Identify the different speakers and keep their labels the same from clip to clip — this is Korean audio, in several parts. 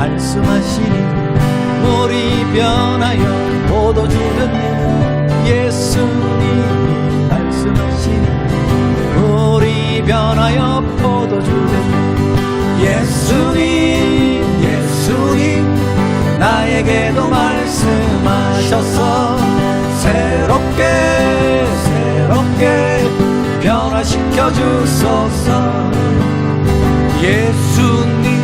Speaker 1: 말씀하시니 물이 변하여 됐네 예수님이 말씀하시니 물이 변하여 됐네 예수님 예수님 나에게도 말씀하셔서 새롭게 새롭게 변화시켜 주소서. 예수님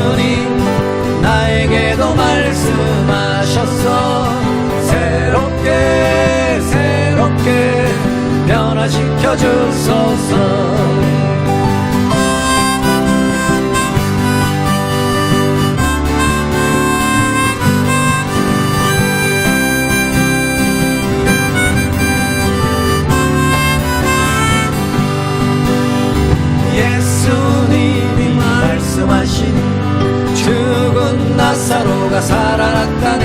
Speaker 1: 예 죽은 나사로가 살아났다네.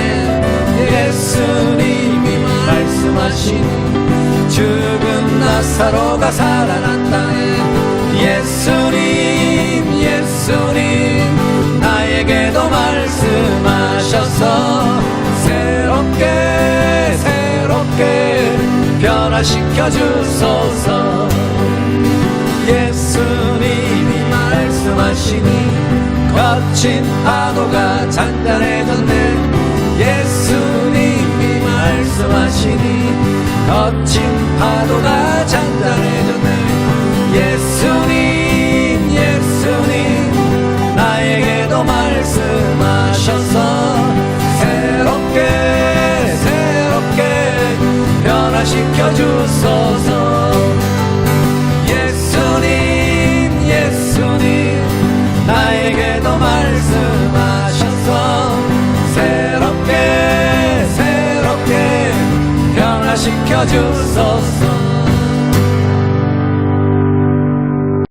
Speaker 1: 예수님이 말씀하시니 죽은 나사로가 살아났다네. 예수님 예수님 나에게도 말씀하셔서 새롭게 새롭게 변화시켜 주소서. 예수님이 말씀하시니 거친 파도가 잔잔해졌네. 예수님이 말씀하시니 거친 파도가 잔잔해졌네. 예수님 예수님 나에게도 말씀하셔서 새롭게 새롭게 변화시켜 주소서 지켜주소서.